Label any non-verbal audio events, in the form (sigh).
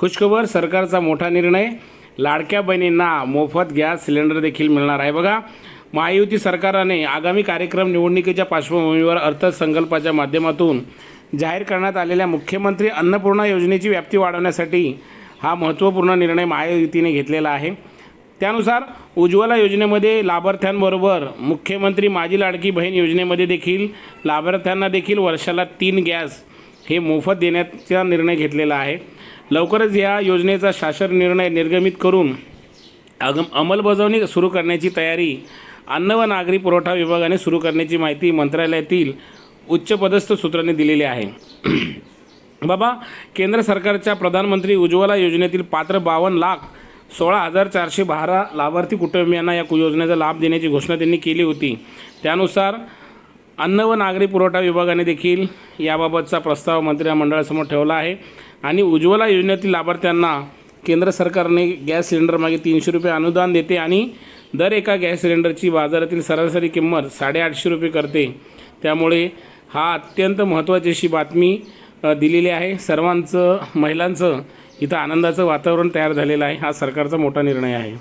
खुशखबर सरकारचा मोठा निर्णय. लाडक्या बहिणींना मोफत गॅस सिलेंडर देखील मिळणार आहे. बघा महायुती सरकारने आगामी कार्यक्रम निवडणुकीच्या पार्श्वभूमीवर अर्थसंकल्पाच्या माध्यमातून जाहीर करण्यात आलेल्या मुख्यमंत्री अन्नपूर्णा योजनेची व्याप्ती वाढवण्यासाठी हा महत्त्वपूर्ण निर्णय महायुतीने घेतलेला आहे. त्यानुसार उज्ज्वला योजनेमध्ये लाभार्थ्यांबरोबर मुख्यमंत्री माझी लाडकी बहीण योजनेमध्ये देखील लाभार्थ्यांना देखील वर्षाला तीन गॅस हे मोफत देण्याचा निर्णय घेतलेला आहे. लवकरच या योजनेचा शासन निर्णय निर्गमित करून अगम अंमलबजावणी सुरू करण्याची तयारी अन्न व नागरी पुरवठा विभागाने सुरू करण्याची माहिती मंत्रालयातील उच्चपदस्थ सूत्रांनी दिलेली आहे. (clears throat) बाबा केंद्र सरकारच्या प्रधानमंत्री उज्ज्वला योजनेतील पात्र बावन्न लाख सोळा हजार चारशे बारा लाभार्थी कुटुंबियांना या कु- योजनेचा लाभ देण्याची घोषणा त्यांनी केली होती. त्यानुसार अन्न व नागरी पुरवठा विभागाने देखील याबाबतचा प्रस्ताव मंत्रिमंडळासमोर ठेवला आहे. आणि उज्ज्वला योजनेतील लाभार्थ्यांना केंद्र सरकारने गॅस सिलेंडरमागे तीनशे रुपये अनुदान देते आणि दर एका गॅस सिलेंडरची बाजारातील सरासरी किंमत साडेआठशे रुपये करते. त्यामुळे हा अत्यंत महत्त्वाची अशी बातमी दिलेली आहे. सर्वांचं महिलांचं इथं आनंदाचं वातावरण तयार झालेलं आहे. हा सरकारचा मोठा निर्णय आहे.